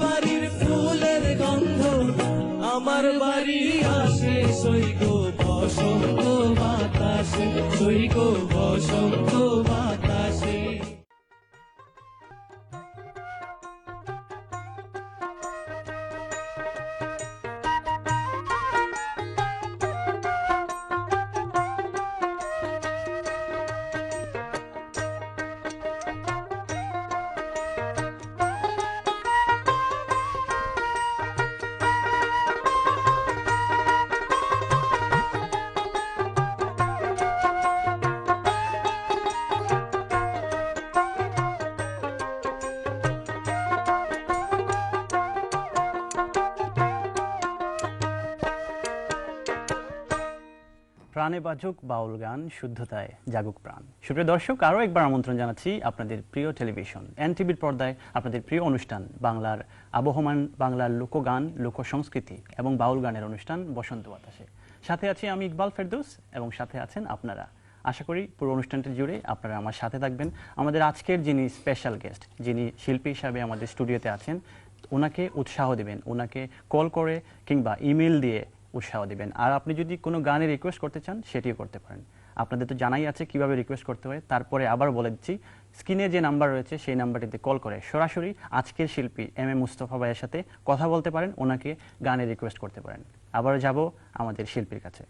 বাড়ির ফুলের গন্ধ আমার বাড়ি আসে সৈক বসন্ত বাতাসে সৈক বসন্ত প্রাণে বাজক, বাউল গান, শুদ্ধতায় জাগুক প্রাণ। সুপ্রিয় দর্শক, আরও একবার আমন্ত্রণ জানাচ্ছি আপনাদের প্রিয় টেলিভিশন এন টিভির পর্দায় আপনাদের প্রিয় অনুষ্ঠান, বাংলার আবহমান, বাংলার লোকগান লোক সংস্কৃতি এবং বাউল গানের অনুষ্ঠান বসন্ত বাতাসে। সাথে আছি আমি ইকবাল ফেরদৌস এবং সাথে আছেন আপনারা। আশা করি পুরো অনুষ্ঠানটি জুড়ে আপনারা আমার সাথে থাকবেন। আমাদের আজকের যিনি স্পেশাল গেস্ট যিনি শিল্পী হিসাবে আমাদের স্টুডিওতে আছেন, ওনাকে উৎসাহ দেবেন, ওনাকে কল করে কিংবা ইমেল দিয়ে উৎসাহ দিবেন। আর আপনি যদি কোনো গানে রিকোয়েস্ট করতে চান সেটিও করতে পারেন। আপনাদের তো জানাই আছে কীভাবে রিকোয়েস্ট করতে হয়। তারপরে আবার বলে দিচ্ছি স্ক্রিনে যে নাম্বার রয়েছে সেই নাম্বারটিতে কল করে সরাসরি আজকের শিল্পী এম এ মুস্তফা ভাইয়ের সাথে কথা বলতে পারেন। ওনাকে গানে রিকোয়েস্ট করতে পারেন। আবার যাব আমাদের শিল্পীর কাছে।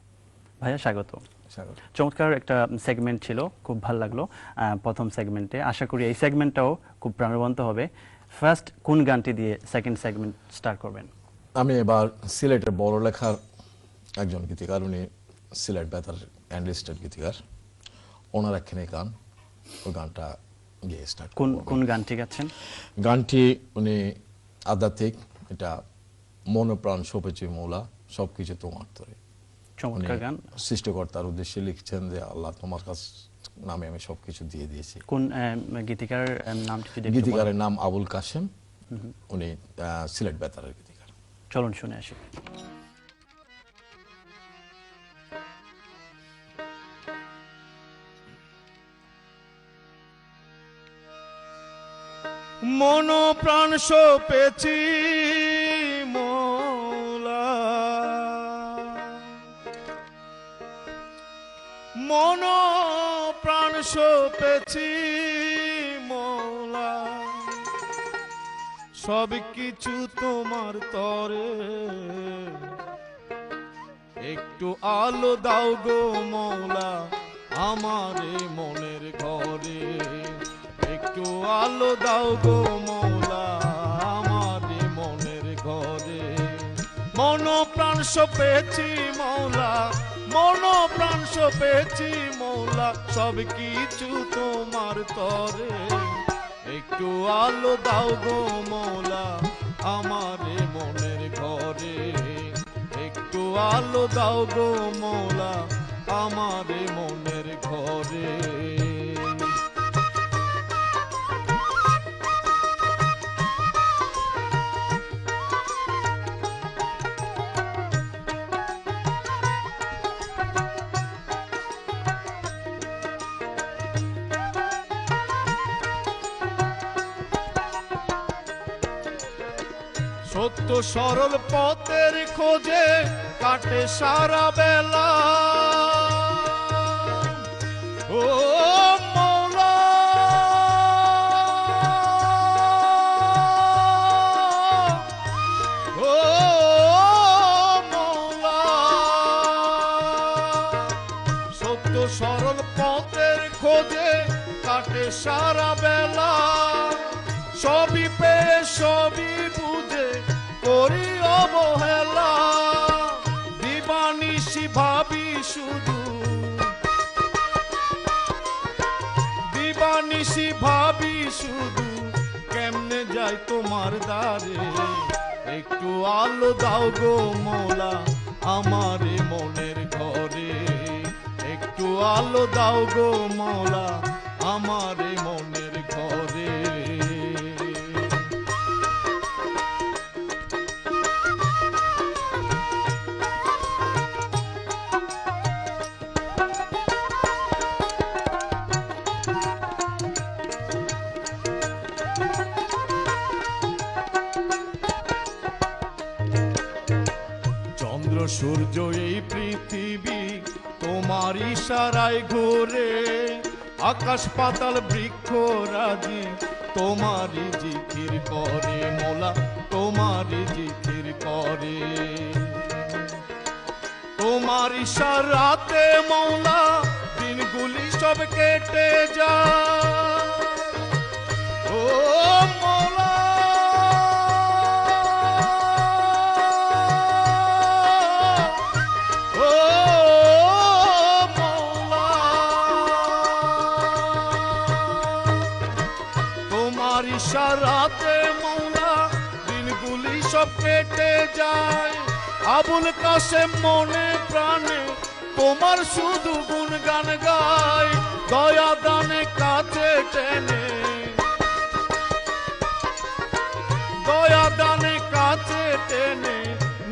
ভাইয়া স্বাগত। চমৎকার একটা সেগমেন্ট ছিল খুব ভালো লাগল প্রথম সেগমেন্টে আশা করি এই সেগমেন্টটাও খুব প্রাণবন্ত হবে। ফার্স্ট কোন গানটি দিয়ে সেকেন্ড সেগমেন্ট স্টার্ট করবেন? আমি এবার সিলেটের বড় লেখার একজন গীতিকার উনি সিলেট বেতার অ্যান্ডলিস্টেড গীতিকার। ওনার একখানে গান ওই গানটা গিয়ে স্টার্ট কোন কোন গানটি গাচ্ছেন? গানটি উনি আধ্যাত্মিক এটা মনোপ্রাণ সপেছে মৌলা সব কিছু তোমার তরে। চমৎকার গান। সৃষ্টিকর্তার উদ্দেশ্যে লিখছেন যে আল্লাহ তোমার কাছ নামে আমি সবকিছু দিয়ে দিয়েছি। কোন গীতিকার নামটি যদি গীতিকারের নাম আবুল কাশেম। উনি সিলেট বেতারের গীতিকার। চলুন শুনে আসি। মন প্রাণ পেছি মন প্রাণ পেছি মোলা। সব কিছু তোমার তরে। একটু আলো দাও গো মৌলা, আমারে মনের ঘরে। আলো দাও গো মৌলা আমারে মনের ঘরে। মন প্রাণ পেয়েছি মৌলা মন প্রাণ পেয়েছি মৌলা, সব কিছু তোমার তরে। একটু আলো দাও গো মৌলা আমারে মনের ঘরে। একটু আলো দাও গো মৌলা আমারে মনের ঘরে। সত্য সরল পথের খোঁজে কাটে সারা বেলা। ও ও সরল কাটে সারা বেলা। সবই পেয়ে, সবই বুঝে অবহেলা ভাবি শুধু। ভাবি শুধু, কেমনে যাই তোমার দ্বারে? একটু আলো দাও গো মোলা আমারে মনের ঘরে। একটু আলো দাও গো মোলা আমারে মনের সূর্য এই পৃথিবী তোমার ইশারায় ঘোরে। আকাশ পাতাল বৃক্ষ রাজি, তোমারই জিকির করে মোলা, তোমারই জিকির করে। তোমার ইশারাতে মৌলা, দিনগুলি সব কেটে যায়। ইশারাতে মৌলা দিনগুলি সব কেটে যায়। আবুল কাসেম মনে প্রাণে তোমার শুধু গুণগান গায় দয়া দানে কাছে টেনে। দয়া দানে কাছে টেনে।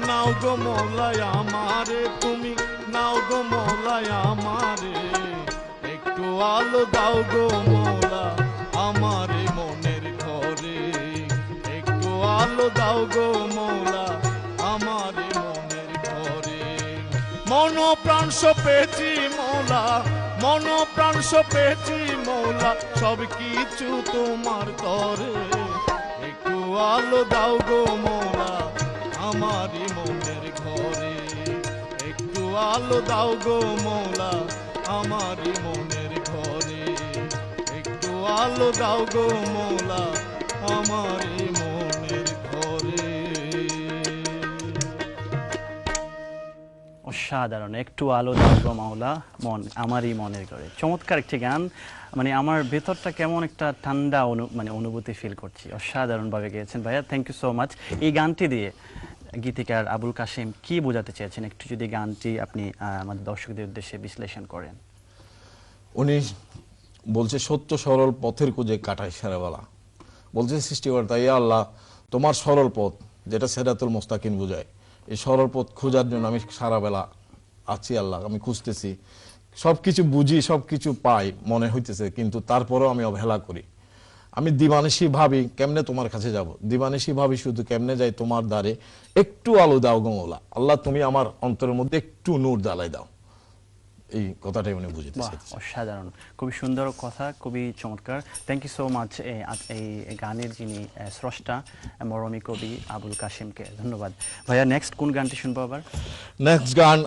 নাও গো মৌলায় আমারে তুমি, নাও গো মৌলায় আমারে। একটু আলো দাও গো আলো দাও গো মৌলা আমারে মনের ঘরে। মন প্রাণ পেয়েছি মৌলা মন প্রাণ পেয়েছি মৌলা, সব কিছু তোমার তরে। একটু আলো দাও গো মৌলা, আমারই মনের ঘরে। একটু আলো দাও গো মৌলা, আমারই মনের ঘরে। একটু আলো দাও গো মৌলা, আমারই মনের অসাধারণ, একটু আলো দাও মাওলা, মন, আমারই মনের করে চমৎকার একটি গান মানে আমার ভেতরটা কেমন একটা ঠান্ডা অনু মানে অনুভূতি ফিল করছি। অসাধারণভাবে গেয়েছেন ভাইয়া থ্যাংক ইউ সো মাচ এই গানটি দিয়ে গীতিকার আবুল কাশিম কি বোঝাতে চেয়েছেন? একটু যদি গানটি আপনি আমাদের দর্শকদের উদ্দেশ্যে বিশ্লেষণ করেন। উনি বলছে, সত্য সরল পথের খুঁজে কাটায় সেরাবেলা বলছে, সৃষ্টিকর্তা, ইয়া আল্লাহ, তোমার সরল পথ, যেটা সেরাতুল মোস্তাকিন বোঝায়। এই সরল পথ খোঁজার জন্য আমি সারাবেলা আছি আল্লাহ, আমি খুঁজতেছি। সব কিছু বুঝি সব কিছু পাই, মনে হইতেছে, কিন্তু তারপরেও আমি অবহেলা করি। আমি দিবানিসি ভাবি, কেমনে তোমার কাছে যাব? দিবানিসি ভাবি শুধু কেমনে যাই তোমার দ্বারে? একটু আলো দাও গোমলা আল্লাহ, তুমি আমার অন্তরের মধ্যে একটু নূর জ্বালাই দাও। এই কথাটাই উনি বুঝতে চাইতেছেন অসাধারণ। খুবই সুন্দর কথা খুবই চমৎকার। থ্যাংক ইউ সো মাচ এই গানের যিনি স্রষ্টা মরমী কবি আবুল কাশিমকে। ধন্যবাদ। ভাইয়া নেক্সট কোন গানটি শুনব আবার? নেক্সট গান